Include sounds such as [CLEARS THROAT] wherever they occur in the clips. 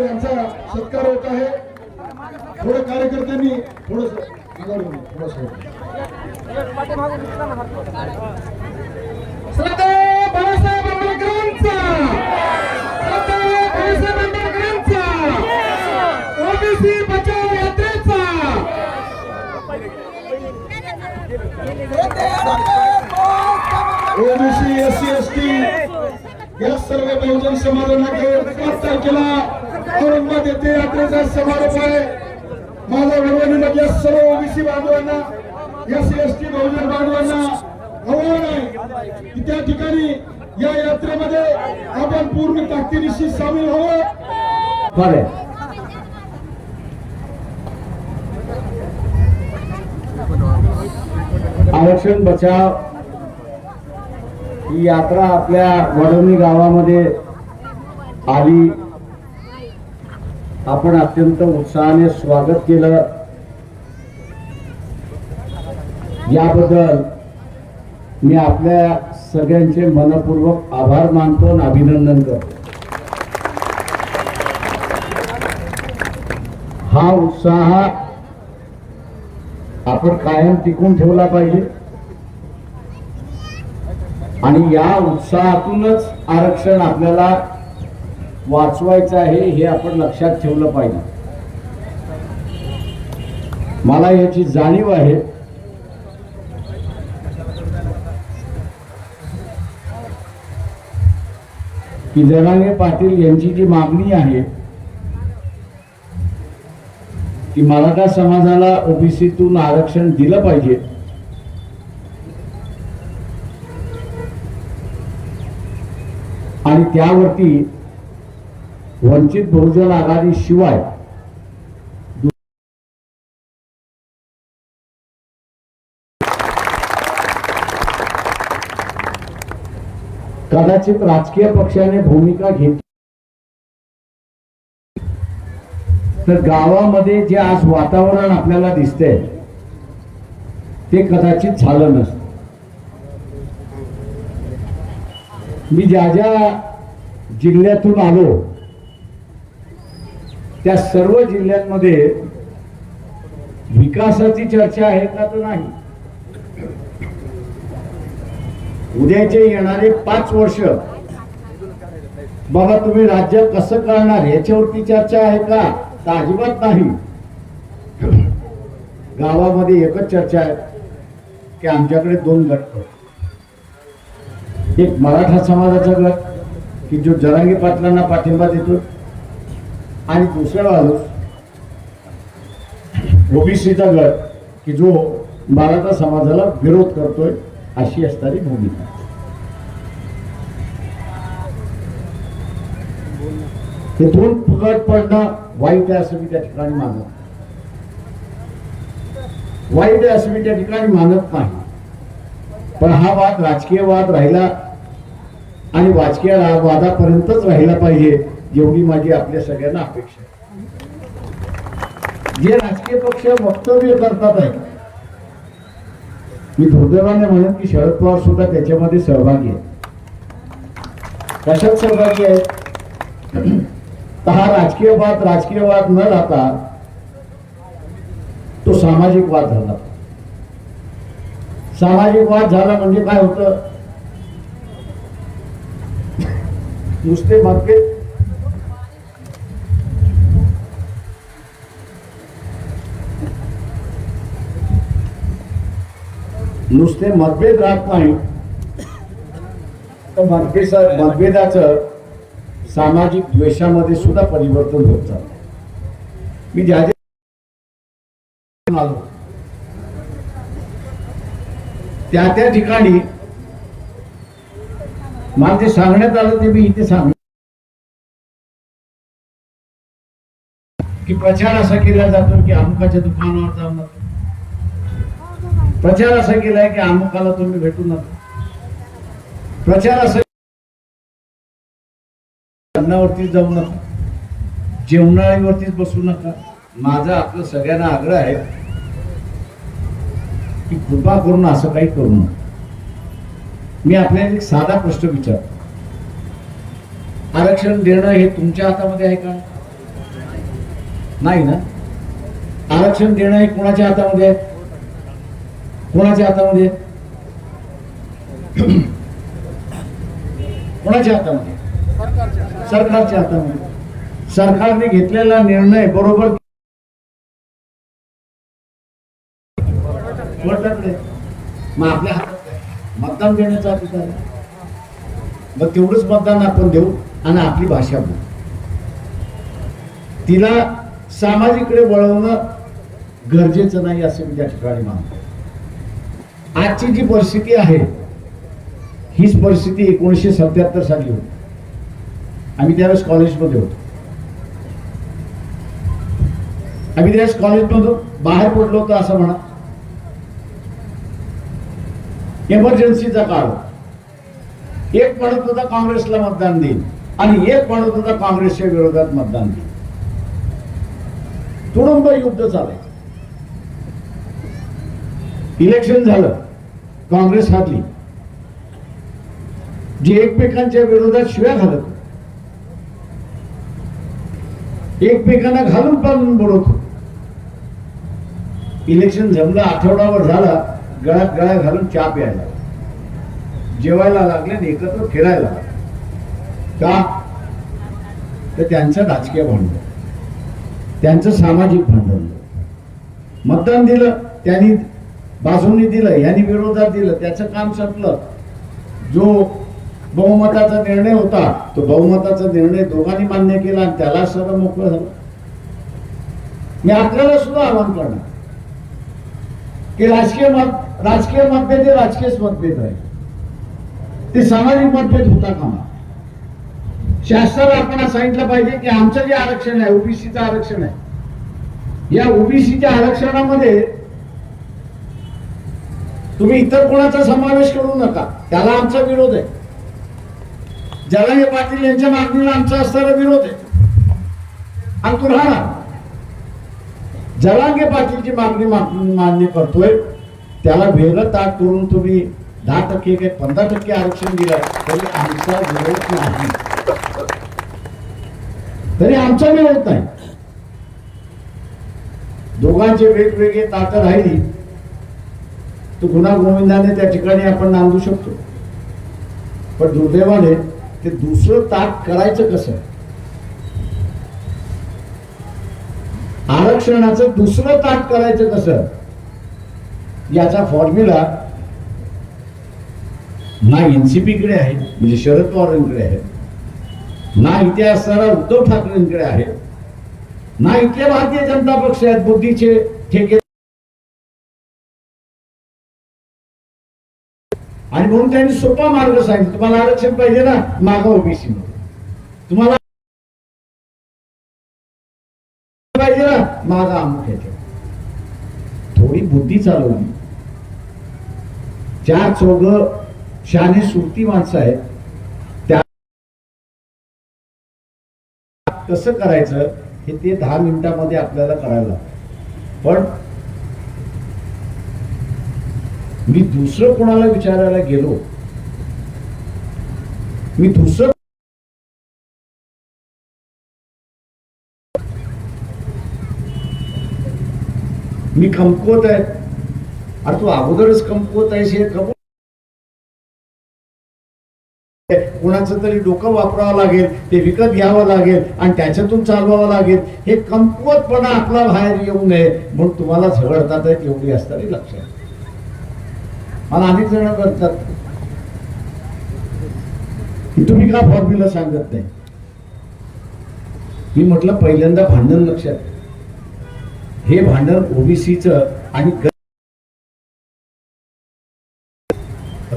यांचा सत्कार होत आहे. थोडं कार्यकर्त्यांनी थोडस थोडस बाळासाहेब आंबेडकरांचा! ओबीसी बचाव यात्रेचा! OBC S C S T या सर्व बहुजन समाजांना पाच तारखेला औरंगाबाद येथे यात्रेचा समारोप आहे. माझा विनंती या सर्व ओबीसी बांधवांना एस एस टी बहुजन बांधवांना आव्हान आहे त्या ठिकाणी या यात्रेमध्ये आपण पूर्ण ताकदीनिशी सामील व्हावं. बरं. आरक्षण बचाव ही यात्रा आपल्या वडवणी गावामध्ये आली. आपण अत्यंत उत्साहाने स्वागत केलं. याबद्दल मी आपल्या सगळ्यांचे मनपूर्वक आभार मानतो आणि अभिनंदन करतो. हा उत्साह आपण कायम टिकून ठेवला पाहिजे. आणि या उत्साहातूनच आरक्षण आपल्याला वाचवायचं आहे हे आपण लक्षात ठेवलं पाहिजे. मला याची जाणीव आहे. की जनाने पाटील यांची जी मागणी आहे की मराठा समाजाला ओबीसीतून आरक्षण दिलं पाहिजे आणि त्यावरती वंचित बहुजन आघाडी शिवाय कदाचित राजकीय पक्षाने भूमिका घेतली. तर गावामध्ये जे आज वातावरण आपल्याला दिसतंय ते कदाचित झालं नसतं. मी ज्या ज्या जिल्ह्यातून आलो त्या सर्व जिल्ह्यांमध्ये विकासाची चर्चा आहे का तर नाही? उद्याचे येणारे पाच वर्ष बाबा तुम्ही राज्य कसं करणार याच्यावरती चर्चा आहे का? तर अजिबात नाही. गावामध्ये एकच चर्चा आहे की आमच्याकडे दोन गट एक मराठा समाजाचा गट की जो जरांगी पाटलांना पाठिंबा देतो आणि दुसरा माणूस ओबीसीचा गट की जो मराठा समाजाला विरोध करतोय अशी असणारी भूमिका. हे दोन फुकट पडणं वाईट आहे असं मी त्या ठिकाणी मानत वाईट आहे असं मी त्या ठिकाणी मानत नाही. पण हा वाद राजकीय वाद राहिला आणि वाजकीय वादापर्यंतच राहिला पाहिजे. जेवढी माझी आपल्या सगळ्यांना अपेक्षा आहे. जे राजकीय पक्ष वक्तव्य करतात आहे. मी दुर्दैवाने म्हणेन की शरद पवार सुद्धा त्याच्यामध्ये सहभागी आहे कशात सहभागी आहे [CLEARS THROAT] तर हा राजकीय वाद राजकीय वाद न राहता तो सामाजिक वाद झाला. सामाजिक वाद झाला म्हणजे काय होतं? नुसते मतभेद नुसते मतभेद राहत नाही तर मतभेद मतभेदाचं सामाजिक द्वेषामध्ये सुद्धा परिवर्तन होत चाललं मी ज्या आलो. त्या त्या ठिकाणी मला जे सांगण्यात आलं ते मी इथे सांग की प्रचार असा केला जातो की अमुकाच्या दुकानावर जाऊन प्रचार असा केलाय की अमुकाला तुम्ही भेटू नका. प्रचार असा अन्नावरतीच जाऊ नका. जेवणाळीवरतीच बसू नका. माझा आपलं सगळ्यांना आग्रह आहे की कृपा करून असं काही करू नका. मी आपल्याला एक साधा प्रश्न विचारतो. आरक्षण देणं हे तुमच्या हातामध्ये आहे का? नाही ना? आरक्षण देणं हे कोणाच्या हातामध्ये आहे? कोणाच्या हातामध्ये? कोणाच्या हातामध्ये? सरकारच्या हातामध्ये. सरकारने घेतलेला निर्णय बरोबर मग आपल्या हातात मतदान देण्याचा अधिकार मग तेवढंच मतदान आपण देऊ आणि आपली भाषा बोलू. तिला सामाजिकडे वळवणं गरजेचं नाही असं मी त्या ठिकाणी मानतो. आजची जी परिस्थिती आहे हीच परिस्थिती एकोणीसशे सत्याहत्तर साली होती. आम्ही त्यावेळेस कॉलेजमध्ये होतो. आम्ही त्यावेळेस कॉलेजमधून बाहेर पडलो होतो असं म्हणा. एमर्जन्सीचा काळ होता. एक म्हणत होता काँग्रेसला मतदान देईल आणि एक म्हणत होता काँग्रेसच्या विरोधात मतदान देईल. तुडुंब युद्ध चालायचं. इलेक्शन झालं काँग्रेस हारली. जे एकमेकांच्या विरोधात शिव्या घालत एकमेकांना घालून पालून बोलत होते. इलेक्शन जमलं आठवडाभर झाला गळ्यात गळ्या घालून चहा प्यायला. जेवायला लागले आणि एकत्र फिरायला का? तर त्यांचं राजकीय भांडण त्यांचं सामाजिक भांडण मतदान दिलं त्यांनी बाजूंनी दिलं यांनी विरोधात दिलं त्याचं काम संपलं. जो बहुमताचा निर्णय होता तो बहुमताचा निर्णय दोघांनी मान्य केला आणि त्याला सर्व मोकळं झालं. मी आपल्याला सुद्धा आवाहन करणार. की राजकीय मत राजकीय मतभेद हे राजकीय मतभेद आहे. ते सामाजिक मतभेद होता कामा. शास्त्राला आपण सांगितलं पाहिजे की आमचं जे आरक्षण आहे ओबीसीचं आरक्षण आहे. या ओबीसीच्या आरक्षणामध्ये तुम्ही इतर कोणाचा समावेश करू नका. त्याला आमचा विरोध आहे. जलांगे पाटील यांच्या मागणीला आमचा असणारा विरोध आहे. आणि तो राहणार. जलांगे पाटीलची मागणी मान्य करतोय त्याला वेगळं ताट करून तुम्ही दहा टक्के काही पंधरा टक्के आरक्षण दिलं तरी आमचा विरोध नाही. तरी आमचा विरोध नाही. दोघांचे वेगवेगळे ताट राहिली तो गुन्हा गोविंदाने त्या ठिकाणी आपण नांदू शकतो. पण दुर्दैवाने ते दुसरं ताट करायचं कसं? आरक्षणाचं दुसरं ताट करायचं कसं? याचा फॉर्म्युला ना एनसीपीकडे आहे म्हणजे शरद पवारांकडे आहे ना इथे असणारा उद्धव ठाकरेंकडे आहे ना इथले भारतीय जनता पक्ष आहेत बुद्धीचे ठेके म्हणून त्यांनी सोपा मार्ग सांगितला. तुम्हाला आरक्षण पाहिजे ना मागा ओबीसी तुम्हाला पाहिजे ना मागा अमुक ह्याच्यात थोडी बुद्धी चालवली चार चौघ शाने सुरती माणसं आहेत त्या कसं करायचं हे ते दहा मिनिटामध्ये आपल्याला करायला लागतं. पण मी दुसरं कोणाला विचारायला गेलो? मी दुसरं मी कमकुवत आहे. अरे तू अगोदरच कमकुवत आहेस हे कमवत कोणाचं तरी डोकं वापरावं लागेल ते विकत घ्यावं लागेल आणि त्याच्यातून चालवावं लागेल. हे कमकुवतपणा आपला बाहेर येऊ नये. म्हणून तुम्हाला झगडतात एवढी असताना लक्षात मला अनेक जण करतात. की तुम्ही का फॉर्म्युला सांगत नाही? मी म्हटलं पहिल्यांदा भांडण लक्षात हे भांडण ओबीसीचं आणि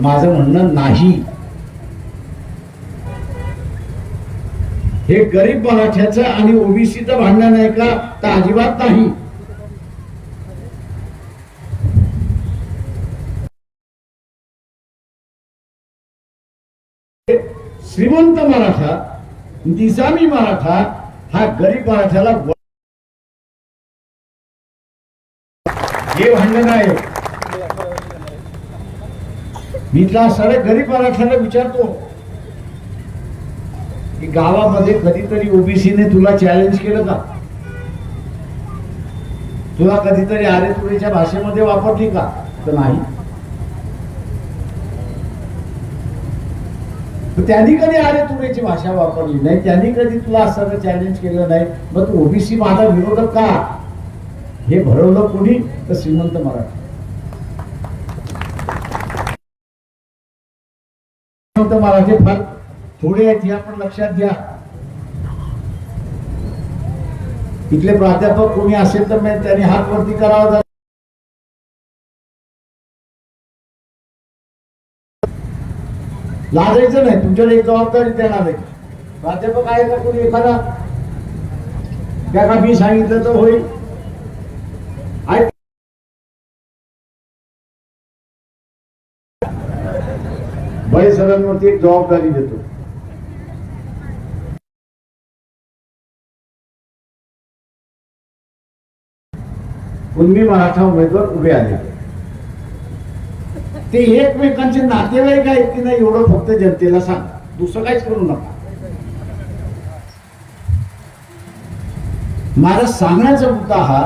माझं म्हणणं नाही. हे गरीब मराठ्याचं आणि ओबीसीचं भांडण आहे का? तर अजिबात नाही. श्रीमंत मराठा निजामी मराठा हा गरीब मराठ्याला हे भांडण आहे. मी त्या सारे गरीब मराठ्याला विचारतो की गावामध्ये कधीतरी ओबीसीने तुला चॅलेंज केलं का? तुला कधीतरी आरे तुरीच्या भाषेमध्ये वापरली का? तर नाही. त्यांनी कधी आरे तुरेची भाषा वापरली नाही? त्यांनी कधी तुला असं चॅलेंज केलं नाही? मग तू ओबीसी माझा विरोधक का? हे भरवलं कोणी? तर श्रीमंत मराठी. श्रीमंत मराठी फार थोडे आहेत हे आपण लक्षात घ्या. इथले प्राध्यापक कोणी असेल तर त्यांनी हात वरती करावा लाजायचं नाही तुमच्याकडे एक जबाबदारी देणार नाही प्राध्यापक आहे का कोणी एखादा? त्या का मी सांगितलं तर होईल. आहे. सरांवरती एक जबाबदारी देतो. कुणबी मराठा उमेदवार उभे आले ते एकमेकांचे नातेवाईक आहेत की नाही एवढं फक्त जनतेला सांगा. दुसरं काहीच करू नका. माझा सांगण्याचा मुद्दा हा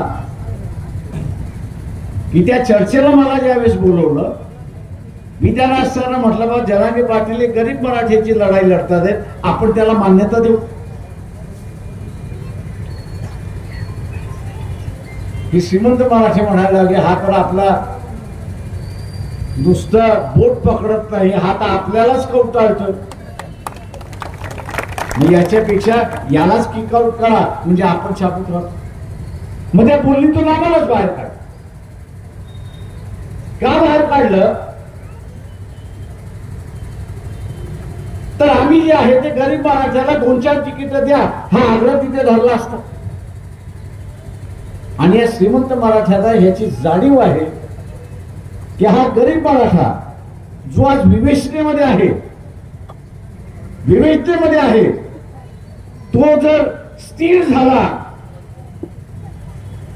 की त्या चर्चेला मला ज्यावेळेस बोलवलं मी त्याला असताना म्हटलं बा जनागे पाटील गरीब मराठ्याची लढाई लढतात आहेत आपण त्याला मान्यता देऊ. ही श्रीमंत मराठी म्हणायला लागले हा तर आपला नुसतं बोट पकडत नाही. हा तर आपल्यालाच कवटाळतो याच्यापेक्षा यालाच किक आउट करा. म्हणजे आपण छापूत राहतो मग त्या बोलणीतून आम्हालाच बाहेर काढ का बाहेर काढलं? तर आम्ही जे आहे ते गरीब मराठ्याला दोन चार तिकीट द्या. हा आग्रह तिथे धरला असता. आणि या श्रीमंत मराठ्याला ह्याची जाणीव आहे. की हा गरीब मराठा जो आज विवेचनेमध्ये आहे विवेचनेमध्ये आहे तो जर स्थिर झाला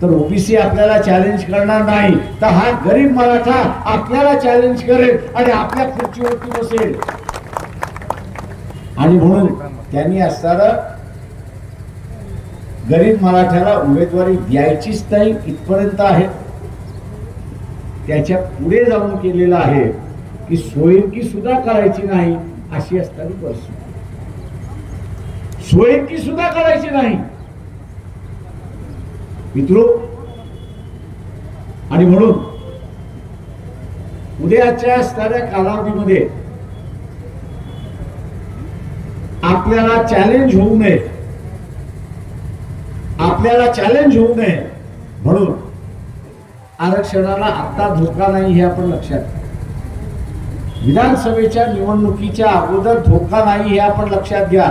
तर ओबीसी आपल्याला चॅलेंज करणार नाही. तर हा गरीब मराठा आपल्याला चॅलेंज करेल आणि आपल्या खुर्चीवरती बसेल. आणि म्हणून त्यांनी असताना गरीब मराठ्याला उमेदवारी द्यायचीच नाही इथपर्यंत आहे. त्याच्या पुढे जाऊन केलेलं आहे की सोयकी सुद्धा करायची नाही अशी असताना परिस्थिती. सोयकी सुद्धा करायची नाही. मित्रो आणि म्हणून उद्याच्या असणाऱ्या कालावधीमध्ये आपल्याला चॅलेंज होऊ नये. आपल्याला चॅलेंज होऊ नये. म्हणून आरक्षणाला आता धोका नाही हे आपण लक्षात घ्या. विधानसभेच्या निवडणुकीच्या अगोदर धोका नाही हे आपण लक्षात घ्या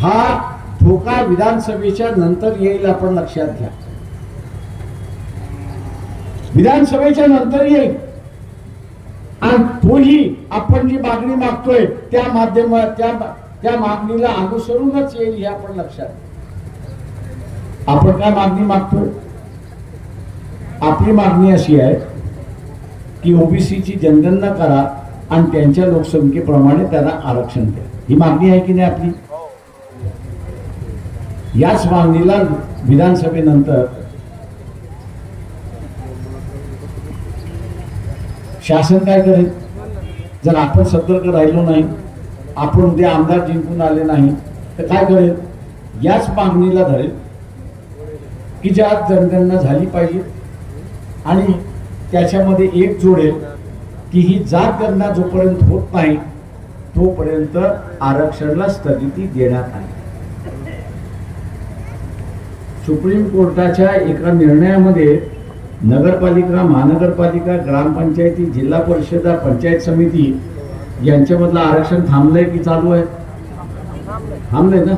हा धोका विधानसभेच्या नंतर येईल आपण लक्षात घ्या विधानसभेच्या नंतर येईल आणि तोही आपण जी मागणी मागतोय त्या माध्यम त्या त्या मागणीला अनुसरूनच येईल हे आपण लक्षात घ्या. आपण काय मागणी मागतोय? आपली मागणी अशी आहे की ओबीसीची जनगणना करा आणि त्यांच्या लोकसंख्येप्रमाणे त्यांना आरक्षण द्या. ही मागणी आहे की नाही आपली? याच मागणीला विधानसभेनंतर शासन काय करेल? जर आपण सतर्क राहिलो नाही आपण उद्या आमदार जिंकून आले नाही तर काय करेल? याच मागणीला धरेल की ज्यात जनगणना झाली पाहिजे. आणि त्याच्यामध्ये एक जोडेल की ही जात गणना जोपर्यंत होत नाही तोपर्यंत आरक्षणाला स्थगिती देण्यात आली. सुप्रीम कोर्टाच्या एका निर्णयामध्ये नगरपालिका महानगरपालिका ग्रामपंचायती जिल्हा परिषदा पंचायत समिती यांच्यामधलं आरक्षण थांबलंय की चालू आहे? थांबलंय ना?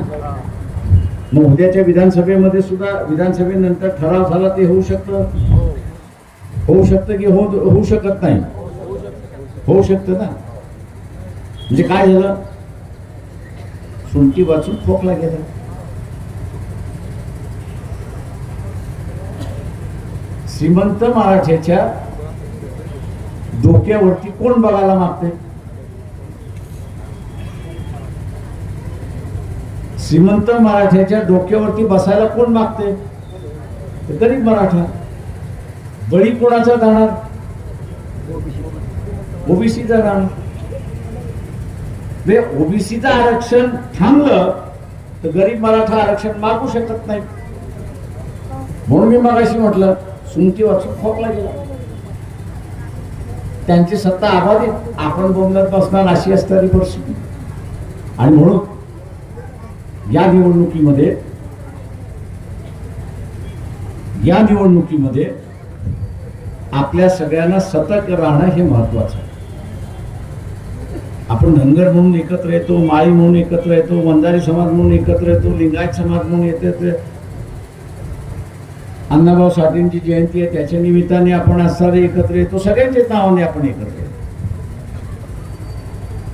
मग उद्याच्या विधानसभेमध्ये सुद्धा विधानसभेनंतर ठराव झाला ते होऊ शकतं? होऊ शकतं की हो होऊ शकत नाही? होऊ शकतं ना? म्हणजे काय झालं? सुंटी वाचून खोकला गेला. श्रीमंत मराठ्याच्या डोक्यावरती कोण बघायला मागते श्रीमंत मराठ्याच्या डोक्यावरती बसायला कोण मागते? तर गरीब मराठा. बळी कोणाचा जाणार? ओबीसीचा जाणार. म्हणजे ओबीसीचं आरक्षण थांबलं तर गरीब मराठा आरक्षण मागू शकत नाही म्हणून मी मगाशी म्हटलं सुमती वाचून खोकला गेला. त्यांची सत्ता अबाधित आपण बोलण्यात बसणार अशी असणारी परिस्थिती. आणि म्हणून या निवडणुकीमध्ये या निवडणुकीमध्ये आपल्या सगळ्यांना सतर्क राहणं हे महत्वाचं आहे. आपण धनगर म्हणून एकत्र येतो माळी म्हणून एकत्र येतो वंजारी समाज म्हणून एकत्र येतो लिंगायत समाज म्हणून एकत्र अण्णाभाऊ साठेंची जयंती आहे त्याच्या निमित्ताने आपण असणारे एकत्र येतो सगळ्यांच्या नावाने आपण एकत्र येतो.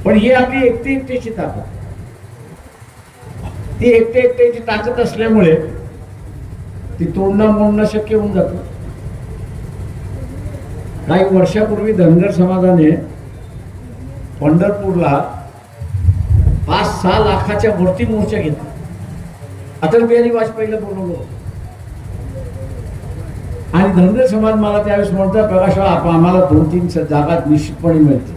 पण ही आपली एकटी एकटीची ताकद ती एकटे एकट्याची ताकद असल्यामुळे ती तोडणं मोडणं शक्य होऊन जातं. काही वर्षापूर्वी धनगर समाजाने पंढरपूरला पाच सहा लाखाच्या वरती मोर्चा घेतला. अटल बिहारी वाजपेयीला बोलवलं होतं. आणि धनगर समाज मला त्यावेळेस म्हणतात प्रकाश आप आम्हाला दोन तीन जागा निश्चितपणे मिळते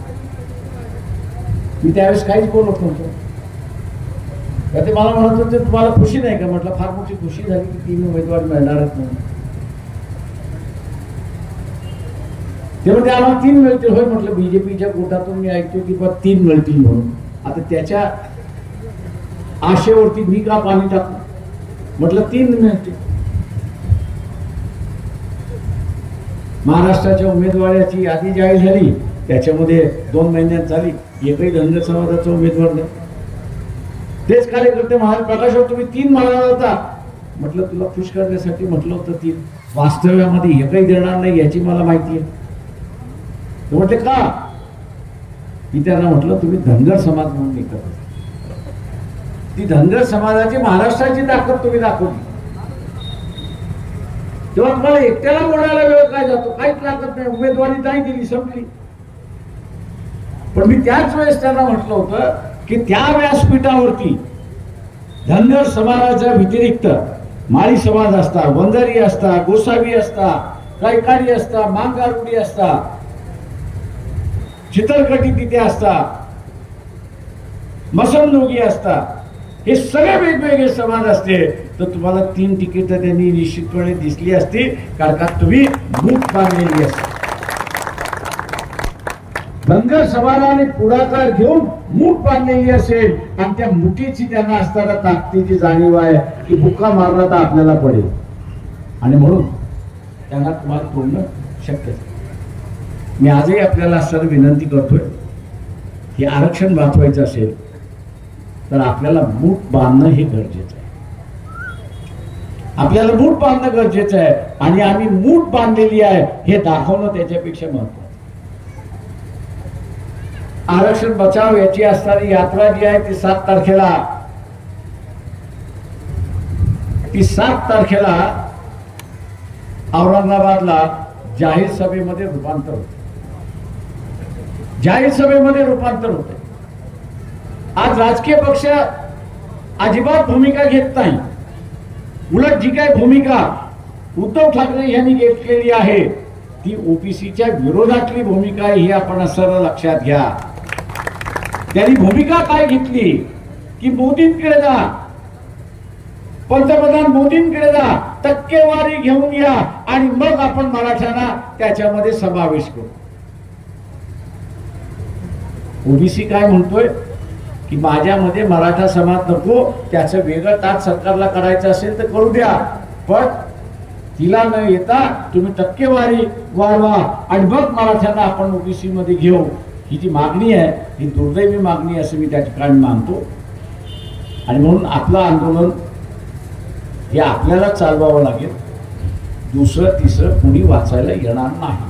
मी त्यावेळेस काहीच बोलत नव्हतो. तर ते मला म्हणत होते तुम्हाला खुशी नाही का? म्हटलं फार मोठी खुशी झाली की तीन उमेदवार मिळणारच म्हणून ते म्हणते आम्हाला तीन मिळतील. होय म्हटलं बीजेपीच्या गोटातून मी ऐकतो की बा तीन मिळतील म्हणून. आता त्याच्या आशेवरती मी का पाणी टाकू? म्हटलं तीन मिळतील. महाराष्ट्राच्या उमेदवाराची यादी जाहीर झाली त्याच्यामध्ये दोन महिन्यात झाली एकही धनगर समाजाचा उमेदवार नाही. तेच कार्यकर्ते महाराज प्रकाशराव तुम्ही तीन म्हणाला होता. म्हटलं तुला खुश करण्यासाठी म्हटलं होतं तीन. वास्तव्यामध्ये एकही देणार नाही याची मला माहिती आहे. ते म्हटले का? मी त्यांना म्हटलं तुम्ही धनगर समाज म्हणून एकत्र ती धनगर समाजाची महाराष्ट्राची ताकद तुम्ही दाखवली. तेव्हा तुम्हाला एकट्याला बोलायला वेळ काय जातो? काहीच लागत नाही. उमेदवारी नाही दिली संपली. पण मी त्याच वेळेस त्यांना म्हटलं होतं की त्या व्यासपीठावरती धनगर समाजाच्या व्यतिरिक्त माळी समाज असता वंजारी असता गोसावी असता कैकाडी असता मांगारुडी असता चितलकटी तिथे असता मसनलोगी असता हे सगळे वेगवेगळे समाज असते. तर तुम्हाला तीन तिकीट त्यांनी निश्चितपणे दिसली असती कारण का तुम्ही भूक बांधलेली असते. धनगर समाजाने पुढाकार घेऊन मूठ बांधलेली असेल आणि त्या मुठीची त्यांना असताना ताकदीची जाणीव आहे की बुक्का मारला तर आपल्याला पडेल. आणि म्हणून त्यांना तुम्हाला तोडणं शक्य मी आजही आपल्याला सर विनंती करतोय की आरक्षण वाचवायचं असेल तर आपल्याला मूठ बांधणं हे गरजेचं आहे. आपल्याला मूठ बांधणं गरजेचं आहे आणि आम्ही मूठ बांधलेली आहे हे दाखवणं त्याच्यापेक्षा महत्वाचं आरक्षण बचाव याची असणारी यात्रा जी आहे ती सात तारखेला. ती सात तारखेला औरंगाबादला जाहीर सभेमध्ये रूपांतर होते. जाहीर सभेमध्ये रूपांतर होते. आज राजकीय पक्ष अजिबात भूमिका घेत नाही. उलट जी काही भूमिका उद्धव ठाकरे यांनी घेतलेली आहे ती ओबीसीच्या विरोधातली भूमिका ही आपण सर्व लक्षात घ्या. त्यांनी भूमिका काय घेतली? की मोदींकडे जा. पंतप्रधान मोदींकडे जा. टक्केवारी घेऊन या. आणि मग आपण मराठ्यांना त्याच्यामध्ये समावेश करू. ओबीसी काय म्हणतोय? की माझ्यामध्ये मराठा समाज नको त्याचं वेगळं ताट सरकारला करायचं असेल तर करू द्या. पण तिला न येता तुम्ही टक्केवारी वाढवा. आणि मग मराठ्यांना आपण ओबीसी मध्ये घेऊ. ही जी मागणी आहे ही दुर्दैवी मागणी असं मी त्या ठिकाणी मानतो. आणि म्हणून आपलं आंदोलन हे आपल्याला चालवावं लागेल. दुसरं तिसरं कुणी वाचायला येणार नाही.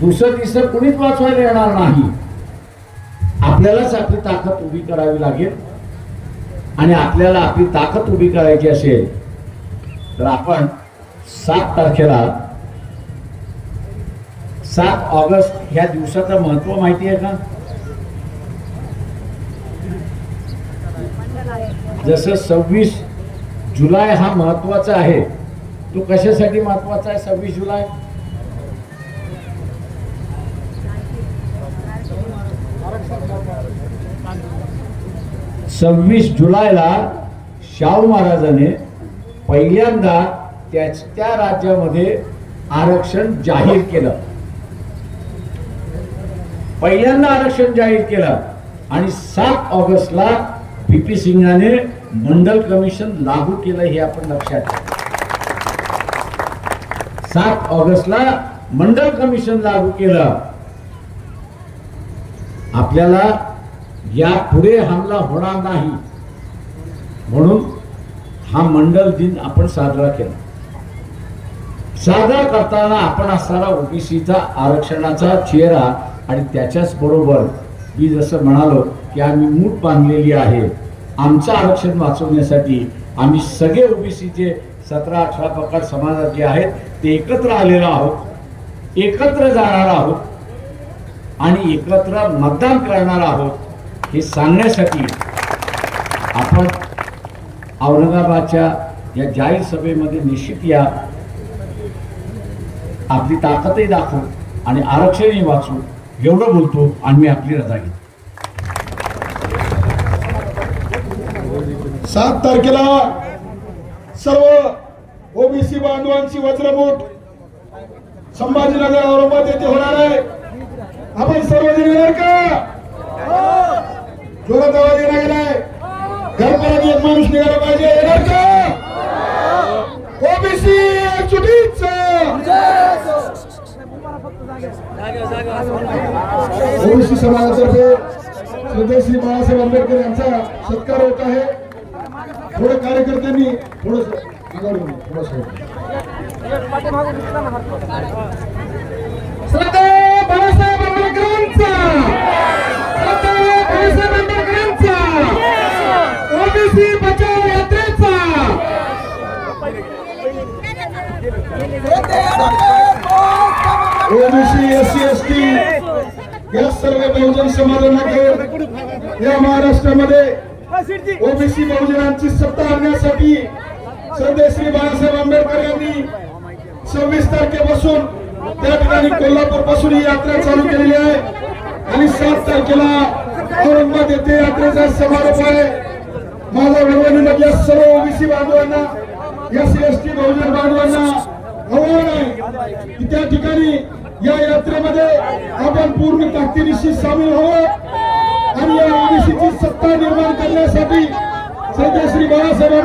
दुसरं तिसरं कुणीच वाचवायला येणार नाही. आपल्यालाच आपली ताकद उभी करावी लागेल. आणि आपल्याला आपली ताकद उभी करायची असेल तर आपण सात तारखेला सात ऑगस्ट ह्या दिवसाचं महत्त्व माहिती आहे का? जसं सव्वीस जुलै हा महत्त्वाचा आहे तो कशासाठी महत्त्वाचा आहे सव्वीस जुलै? सव्वीस जुलैला शाहू महाराजाने पहिल्यांदा त्याच त्या राज्यामध्ये आरक्षण जाहीर केलं. पहिल्यांदा आरक्षण जाहीर केलं आणि सात ऑगस्टला पी पी सिंगाने मंडल कमिशन लागू केलं हे आपण लक्षात ठेवा. सात ऑगस्टला मंडल कमिशन लागू केलं. आपल्याला या पुढे हमला होणार नाही. म्हणून हा मंडल दिन आपण साजरा केला. साजरा करताना आपण असणारा ओबीसीचा आरक्षणाचा चेहरा आणि त्याच्याच बरोबर मी जसं म्हणालो की आम्ही मूठ बांधलेली आहे. आमचं आरक्षण वाचवण्यासाठी आम्ही सगळे ओबीसीचे सतरा अठरा प्रकार समाजात जे आहेत. ते एकत्र आलेलो आहोत. एकत्र जाणार आहोत. आणि एकत्र मतदान करणार आहोत हे सांगण्यासाठी आपण औरंगाबादच्या या जाहीर सभेमध्ये निश्चित या आपली ताकदही दाखवू आणि आरक्षणही वाचू एवढं बोलतो आणि मी आपली रजा घेतो. सात तारखेला सर्व ओबीसी बांधवांची वज्रमूठ संभाजीनगर औरंगाबाद येथे होणार आहे. आपण सर्वजण येणार का? जोरात आवाज येणार गेलाय घरपर्यंत एक माणूस निघाला पाहिजे. येणार का? ओबीसी एकजुटीच ओबीसी समाजातर्फे श्रद्धेय श्री बाळासाहेब आंबेडकर यांचा सत्कार होत आहे. थोडं कार्यकर्त्यांनी थोडस थोडस बाळासाहेब आंबेडकरांचा! श्रद्धेय बाळासाहेब आंबेडकरांचा! ओबीसी बचाव यात्रेचा OBC S C S T या सर्व बहुजन समाजांना या महाराष्ट्रामध्ये ओबीसी बहुजनांची सत्ता आणण्यासाठी सध्या श्री बाळासाहेब आंबेडकर यांनी सव्वीस तारखेपासून त्या ठिकाणी कोल्हापूरपासून ही यात्रा चालू केलेली आहे. आणि सात तारखेला औरंगाबाद येथे यात्रेचा समारोप आहे. माझा वडवणीमधल्या सर्व ओबीसी बांधवांना एस सी एस टी बहुजन बांधवांना आव्हान आहे की त्या ठिकाणी या यात्रेमध्ये आपण पूर्ण ताकदीनिशी सामील व्हावं आणि या ओबीसीची सत्ता निर्माण करण्यासाठी सध्या श्री बाळासाहेबांना